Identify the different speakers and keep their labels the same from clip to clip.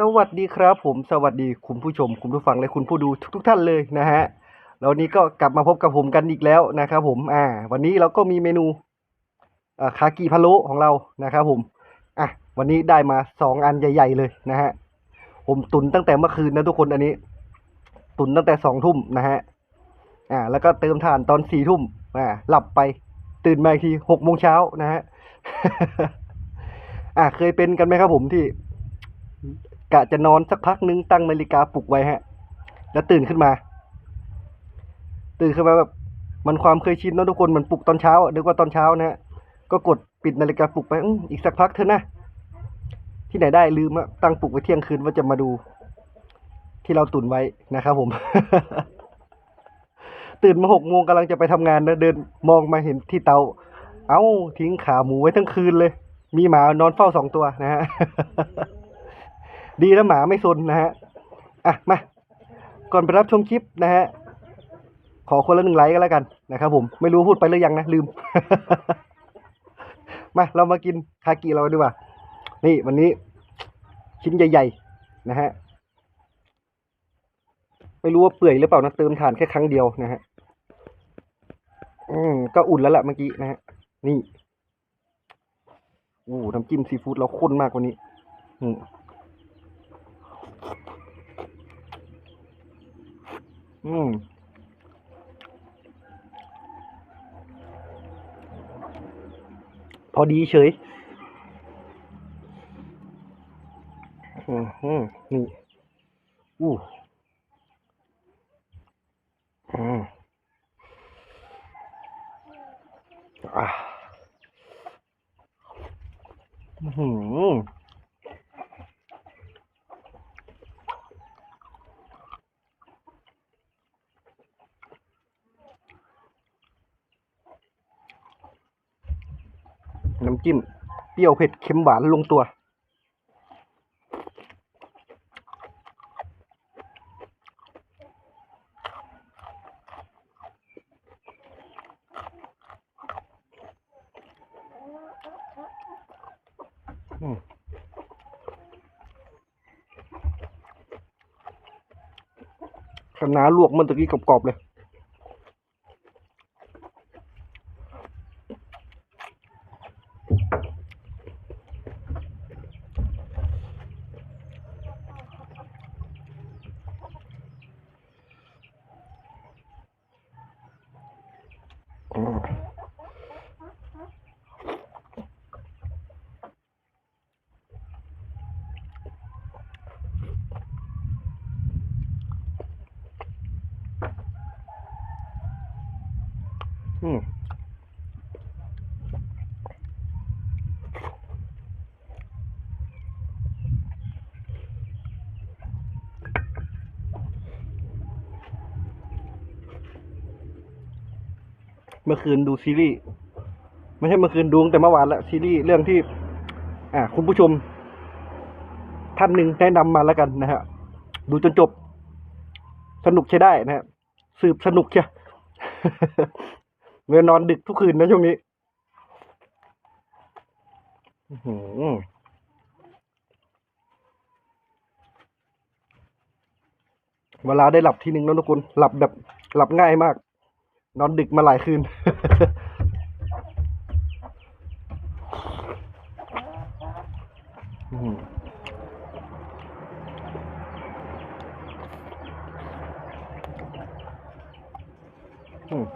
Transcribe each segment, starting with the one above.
Speaker 1: สวัสดีครับผมสวัสดีคุณผู้ชม คุณผู้ฟังและคุณผู้ดูทุก ๆ ท่านเลยนะฮะแล้วนี้ก็กลับมาพบกับผมกันอีกแล้วนะครับผมอ่า วันนี้เราก็มีเมนูอ่าคากิพะโล้ของเรานะครับผมอะวันนี้ได้มาสองอันใหญ่ ๆ เลยนะฮะผมตุนตั้งแต่เมื่อคืนนะทุกคนอันนี้ ตุนตั้งแต่สองทุ่มนะฮะอ่า แล้วก็เติมถ่านตอนสี่ทุ่มอ่าหลับไปตื่นมาอีกทีหกโมงเช้านะฮะอ่าเคยเป็นกันไหมครับผมที่ กะจะนอนสักพักนึงตั้งนาฬิกาปลุกไว้ฮะ แล้วตื่นขึ้นมา ตื่นขึ้นมาแบบมันความเคยชินเนอะทุกคนมันปลุกตอนเช้าอะนึกว่าตอนเช้านะฮะก็กดปิดนาฬิกาปลุกไปอีกสักพักเถอะนะที่ไหนได้ลืมอะตั้งปลุกไว้เที่ยงคืนว่าจะมาดู ที่เราตุนไว้นะครับผม ตื่นมาหกโมงกำลังจะไปทำงานนะเดินมองมาเห็นที่เตา เอ้าทิ้งขาหมูไว้ทั้งคืนเลย มีหมานอนเฝ้าสองตัวนะฮะ ดีนะหมาไม่ซนนะฮะอะมาก่อนไปรับชมคลิปนะฮะขอคนละหนึ่งไลค์ก็แล้วกันนะครับผมไม่รู้พูดไปหรือยังนะลืม มาเรามากินคากิเราดีกว่า นี่วันนี้ชิ้นใหญ่ ๆ นะฮะไม่รู้ว่าเปื่อยหรือเปล่านะเติมถ่านแค่ครั้งเดียวนะฮะอืมก็อุ่นแล้วแหละเมื่อกี้นะฮะนี่โอ้น้ำจิ้มซีฟู้ดเราข้นมากกว่านี้ อืม อืมพอดีเฉยอืมอืมนี่อู้อืมอะอื้อหือน้ำ จิ้ม เปรี้ยวเผ็ดเค็มหวานลงตัว อืมคะน้าลวกมันตะกี้กรอบๆเลย อืม อืมเมื่อคืนดูซีรีส์ไม่ใช่เมื่อคืนดูแต่เมื่อวานละซีรีส์เรื่องที่ อ่า คุณผู้ชม ท่านหนึ่งแนะนำมาแล้วกันนะฮะ ดูจนจบ สนุกใช้ได้นะฮะสืบสนุกใช่ เมื่อนอนดึกทุกคืนนะช่วงนี้เวลาได้หลับทีนึงแล้วทุกคน หลับแบบ หลับง่ายมาก นอนดึกมาหลายคืน อื้อหืออืม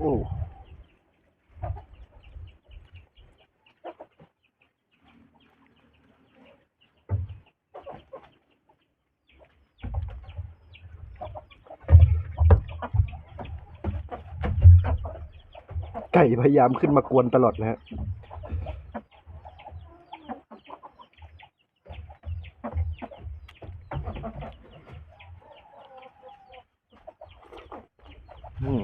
Speaker 1: โอ้ ไก่พยายามขึ้นมากวนตลอดนะฮะอืม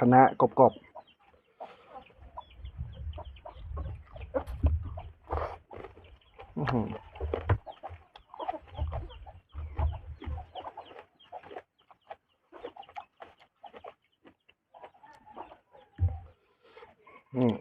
Speaker 1: คณะกรอบๆอื้อหือ อืม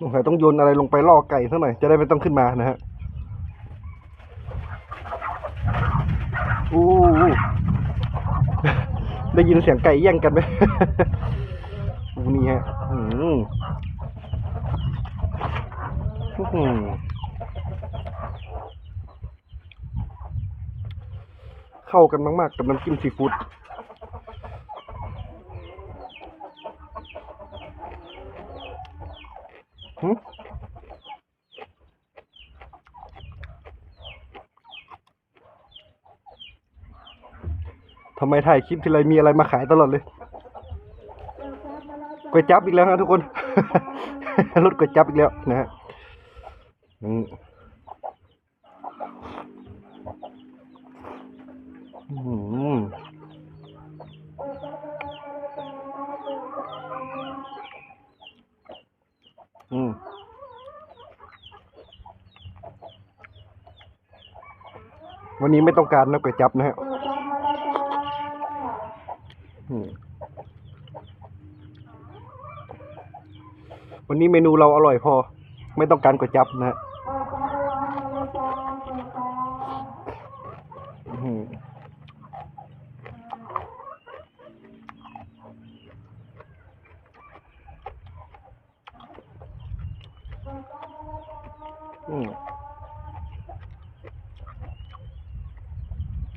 Speaker 1: สงสัยต้องโยนอะไรลงไปล่อไก่สักหน่อยจะได้ไม่ต้องขึ้นมานะฮะอู้อู้ได้ยินเสียงไก่แย่งกันไหม นี่ฮะอืมอื้อหือเข้ากันมาก ๆ กับน้ำจิ้มซีฟู้ดหึทำไมถ่ายคลิปทีไรมีอะไรมาขายตลอดเลย ก๋วยจับอีกแล้วฮะทุกคน รถก๋วยจับอีกแล้วนะฮะอืมอืมวันนี้ไม่ต้องการนะก๋วยจับนะฮะอืม วันนี้เมนูเราอร่อยพอ ไม่ต้องการก๋วยจั๊บนะฮะ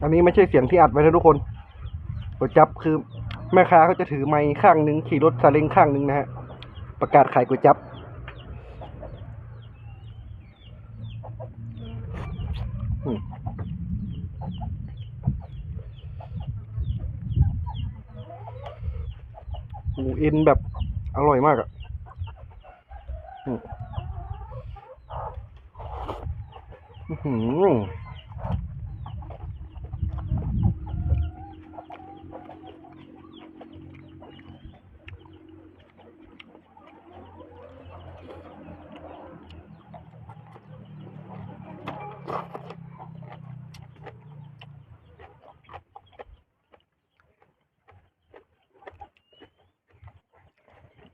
Speaker 1: อันนี้ไม่ใช่เสียงที่อัดไว้นะทุกคนก๋วยจั๊บคือ แม่ค้าเขาจะถือไม้ข้างหนึ่งขี่รถซาเล้งข้างหนึ่งนะฮะ ประกาศขายก๋วยจับ หมูเอ็นแบบอร่อยมากอะ อืมอื้อหือ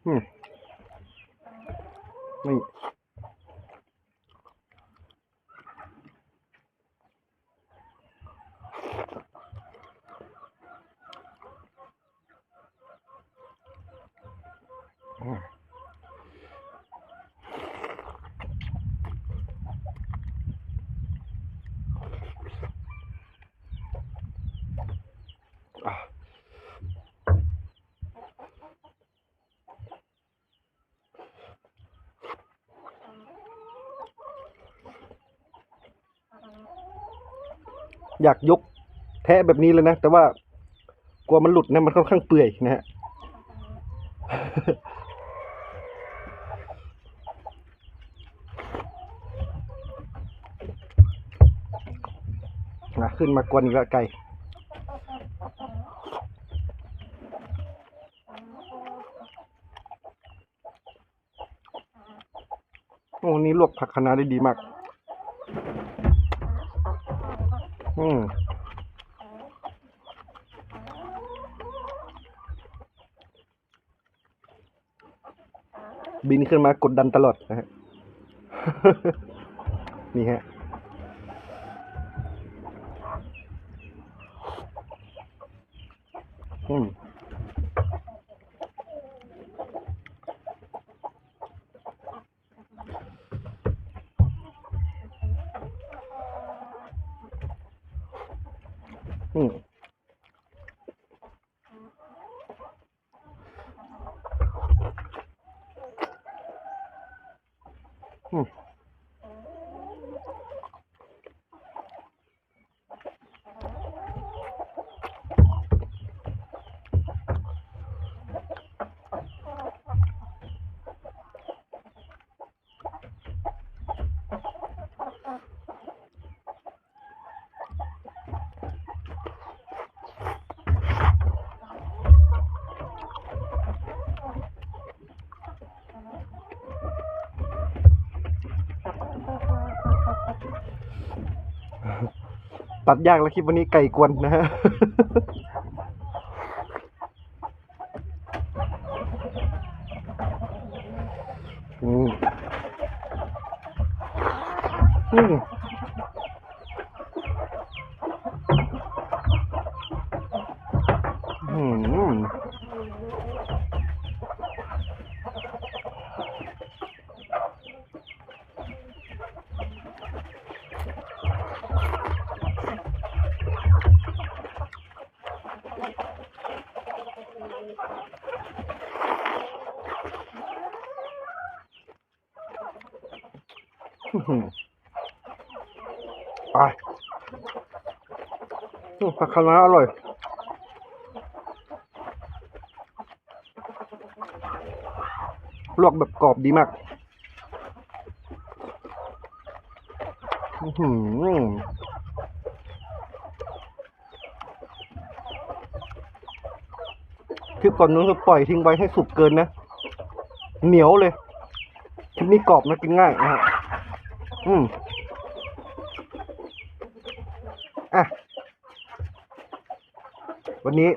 Speaker 1: อืม นี่ อยากยกแทะแบบนี้เลยนะ แต่ว่ากลัวมันหลุดนะมันค่อนข้างเปื่อยนะฮะนะขึ้นมากวนอีกแล้วไก่โอ้นนี้ลวกผักคะน้าได้ดีมาก อืมบินขึ้นมากดดันตลอดนะฮะ นี่ฮะ อืม อืม อืม อ ตัดยากแล้วคลิปวันนี้ไก่กวนนะฮะอืมอืมอืมอื้อหือ ไปอืมผักคะน้าอร่อย ลวกแบบกรอบดีมากอื้อหือคลิปก่อนนู้นก็ปล่อยทิ้งไว้ให้สุกเกินนะ เหนียวเลย คลิปนี้กรอบนะกินง่ายนะฮะ อืมอะ วันนี้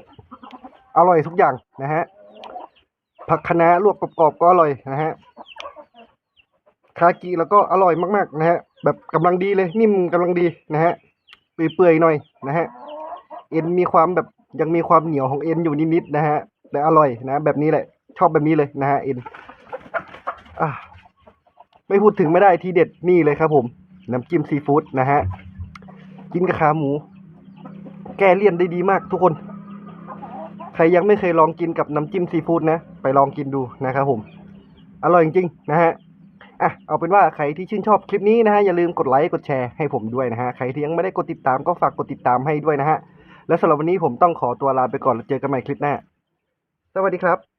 Speaker 1: อร่อยทุกอย่างนะฮะ ผักคะน้าลวกกรอบๆก็อร่อยนะฮะ คากิแล้วก็อร่อยมากๆนะฮะ แบบกำลังดีเลยนิ่มกำลังดีนะฮะ เปื่อยๆหน่อยนะฮะ เอ็นมีความแบบยังมีความเหนียวของเอ็นอยู่นิดๆนะฮะ แต่อร่อยนะ แบบนี้แหละ ชอบแบบนี้เลยนะฮะเอ็นอะ ไม่พูดถึงไม่ได้ทีเด็ดนี่เลยครับ ผมน้ำจิ้มซีฟู้ดนะฮะกินกับขาหมู แก้เลี่ยนได้ดีมากทุกคน ใครยังไม่เคยลองกินกับน้ำจิ้มซีฟู้ดนะไปลองกินดูนะครับผมอร่อยจริงๆนะฮะอะเอาเป็นว่าใครที่ชื่นชอบคลิปนี้นะฮะอย่าลืมกดไลค์กดแชร์ให้ผมด้วยนะฮะใครที่ยังไม่ได้กดติดตามก็ฝากกดติดตามให้ด้วยนะฮะและสำหรับวันนี้ผมต้องขอตัวลาไปก่อนแล้วเจอกันใหม่คลิปหน้าสวัสดีครับ